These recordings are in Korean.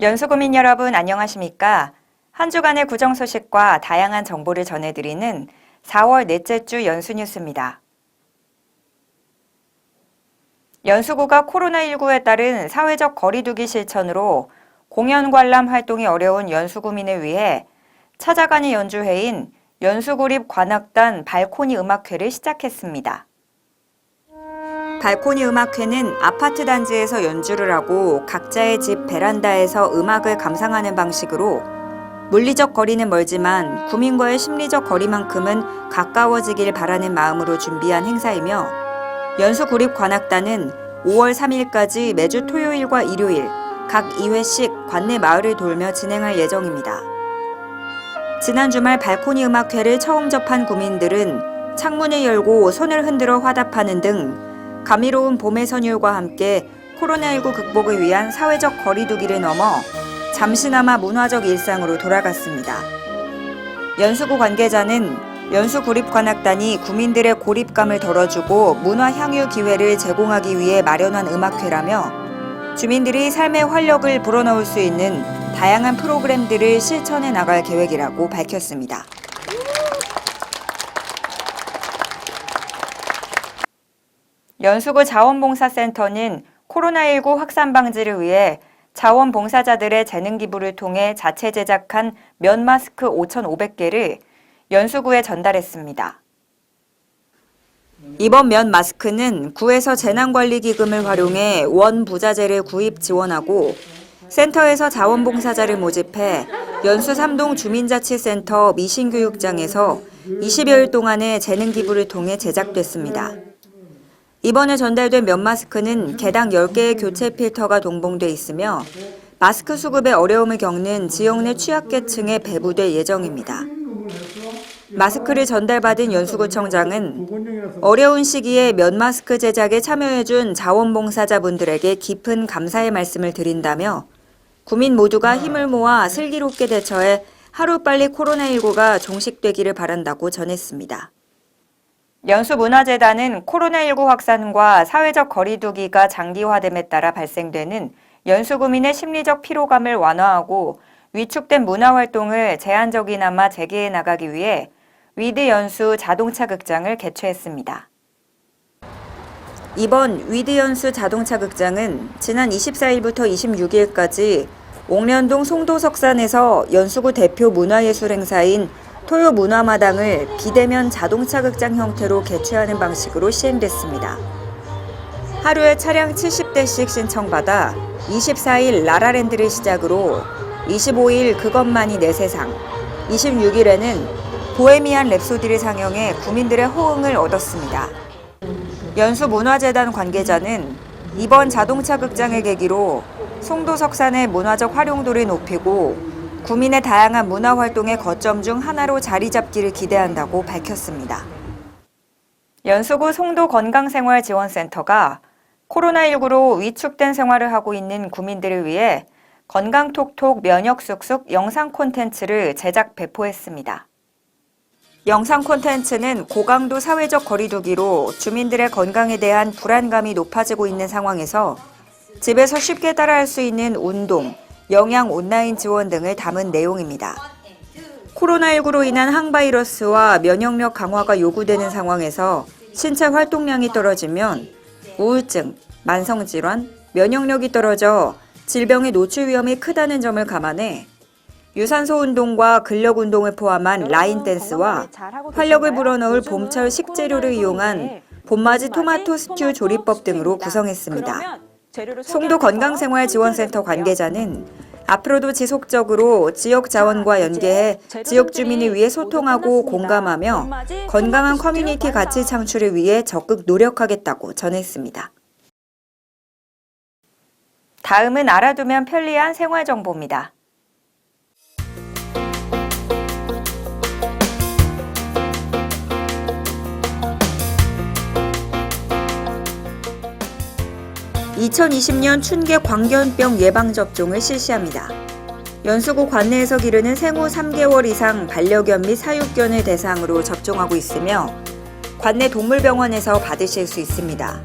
연수구민 여러분 안녕하십니까? 한 주간의 구정 소식과 다양한 정보를 전해드리는 4월 넷째 주 연수 뉴스입니다. 연수구가 코로나19에 따른 사회적 거리두기 실천으로 공연 관람 활동이 어려운 연수구민을 위해 찾아가는 연주회인 연수구립 관악단 발코니 음악회를 시작했습니다. 발코니 음악회는 아파트 단지에서 연주를 하고 각자의 집 베란다에서 음악을 감상하는 방식으로 물리적 거리는 멀지만 구민과의 심리적 거리만큼은 가까워지길 바라는 마음으로 준비한 행사이며 연수구립 관악단은 5월 3일까지 매주 토요일과 일요일 각 2회씩 관내 마을을 돌며 진행할 예정입니다. 지난 주말 발코니 음악회를 처음 접한 구민들은 창문을 열고 손을 흔들어 화답하는 등 감미로운 봄의 선율과 함께 코로나19 극복을 위한 사회적 거리두기를 넘어 잠시나마 문화적 일상으로 돌아갔습니다. 연수구 관계자는 연수구립관악단이 구민들의 고립감을 덜어주고 문화 향유 기회를 제공하기 위해 마련한 음악회라며 주민들이 삶의 활력을 불어넣을 수 있는 다양한 프로그램들을 실천해 나갈 계획이라고 밝혔습니다. 연수구 자원봉사센터는 코로나19 확산 방지를 위해 자원봉사자들의 재능 기부를 통해 자체 제작한 면 마스크 5,500개를 연수구에 전달했습니다. 이번 면 마스크는 구에서 재난관리기금을 활용해 원 부자재를 구입 지원하고 센터에서 자원봉사자를 모집해 연수 3동 주민자치센터 미신교육장에서 20여일 동안의 재능 기부를 통해 제작됐습니다. 이번에 전달된 면 마스크는 개당 10개의 교체 필터가 동봉돼 있으며 마스크 수급에 어려움을 겪는 지역 내 취약계층에 배부될 예정입니다. 마스크를 전달받은 연수구청장은 어려운 시기에 면 마스크 제작에 참여해준 자원봉사자분들에게 깊은 감사의 말씀을 드린다며 구민 모두가 힘을 모아 슬기롭게 대처해 하루빨리 코로나19가 종식되기를 바란다고 전했습니다. 연수문화재단은 코로나19 확산과 사회적 거리두기가 장기화됨에 따라 발생되는 연수구민의 심리적 피로감을 완화하고 위축된 문화활동을 제한적이나마 재개해 나가기 위해 위드 연수 자동차 극장을 개최했습니다. 이번 위드 연수 자동차 극장은 지난 24일부터 26일까지 옥련동 송도석산에서 연수구 대표 문화예술 행사인 토요 문화마당을 비대면 자동차 극장 형태로 개최하는 방식으로 시행됐습니다. 하루에 차량 70대씩 신청받아 24일 라라랜드를 시작으로 25일 그것만이 내 세상, 26일에는 보헤미안 랩소디를 상영해 구민들의 호응을 얻었습니다. 연수문화재단 관계자는 이번 자동차 극장을 계기로 송도 석산의 문화적 활용도를 높이고 구민의 다양한 문화 활동의 거점 중 하나로 자리 잡기를 기대한다고 밝혔습니다. 연수구 송도 건강생활지원센터가 코로나19로 위축된 생활을 하고 있는 구민들을 위해 건강톡톡 면역숙숙 영상 콘텐츠를 제작 배포했습니다. 영상 콘텐츠는 고강도 사회적 거리두기로 주민들의 건강에 대한 불안감이 높아지고 있는 상황에서 집에서 쉽게 따라할 수 있는 운동, 영양 온라인 지원 등을 담은 내용입니다. 코로나19로 인한 항바이러스와 면역력 강화가 요구되는 상황에서 신체 활동량이 떨어지면 우울증, 만성질환, 면역력이 떨어져 질병의 노출 위험이 크다는 점을 감안해 유산소 운동과 근력 운동을 포함한 라인 댄스와 활력을 불어넣을 봄철 식재료를 이용한 봄맞이 토마토 스튜 조리법 등으로 구성했습니다. 송도 건강생활지원센터 관계자는 앞으로도 지속적으로 지역 자원과 연계해 지역 주민을 위해 소통하고 공감하며 건강한 커뮤니티 가치 창출을 위해 적극 노력하겠다고 전했습니다. 다음은 알아두면 편리한 생활 정보입니다. (2020년) 춘계 광견병 예방접종을 실시합니다. 연수구 관내에서 기르는 생후 3개월 이상 반려견 및 사육견을 대상으로 접종하고 있으며 관내 동물병원에서 받으실 수 있습니다.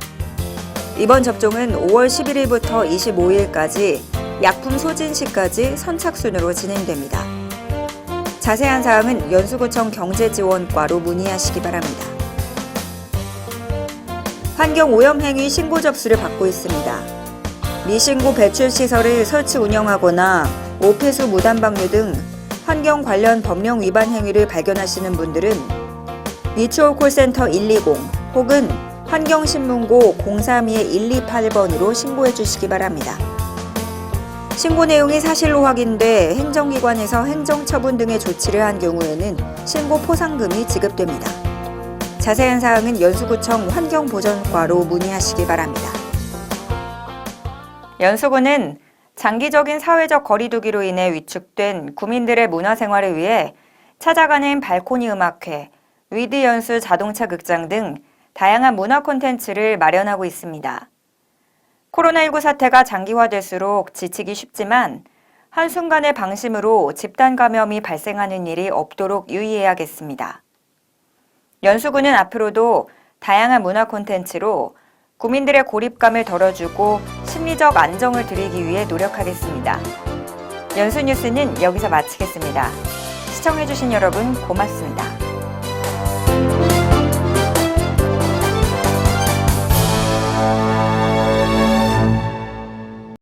이번 접종은 5월 11일부터 25일까지 약품 소진 시까지 선착순으로 진행됩니다. 자세한 사항은 연수구청 경제지원과로 문의하시기 바랍니다. 환경오염 행위 신고 접수를 받고 있습니다. 미신고 배출 시설을 설치 운영하거나 오폐수 무단방류 등 환경 관련 법령 위반 행위를 발견하시는 분들은 미추홀 콜센터 120 혹은 환경신문고 032-128번으로 신고해 주시기 바랍니다. 신고 내용이 사실로 확인돼 행정기관에서 행정처분 등의 조치를 한 경우에는 신고 포상금이 지급됩니다. 자세한 사항은 연수구청 환경보전과로 문의하시기 바랍니다. 연수구는 장기적인 사회적 거리두기로 인해 위축된 구민들의 문화생활을 위해 찾아가는 발코니 음악회, 위드 연수 자동차 극장 등 다양한 문화 콘텐츠를 마련하고 있습니다. 코로나19 사태가 장기화될수록 지치기 쉽지만 한순간의 방심으로 집단 감염이 발생하는 일이 없도록 유의해야겠습니다. 연수구는 앞으로도 다양한 문화 콘텐츠로 구민들의 고립감을 덜어주고 심리적 안정을 드리기 위해 노력하겠습니다. 연수뉴스는 여기서 마치겠습니다. 시청해주신 여러분 고맙습니다.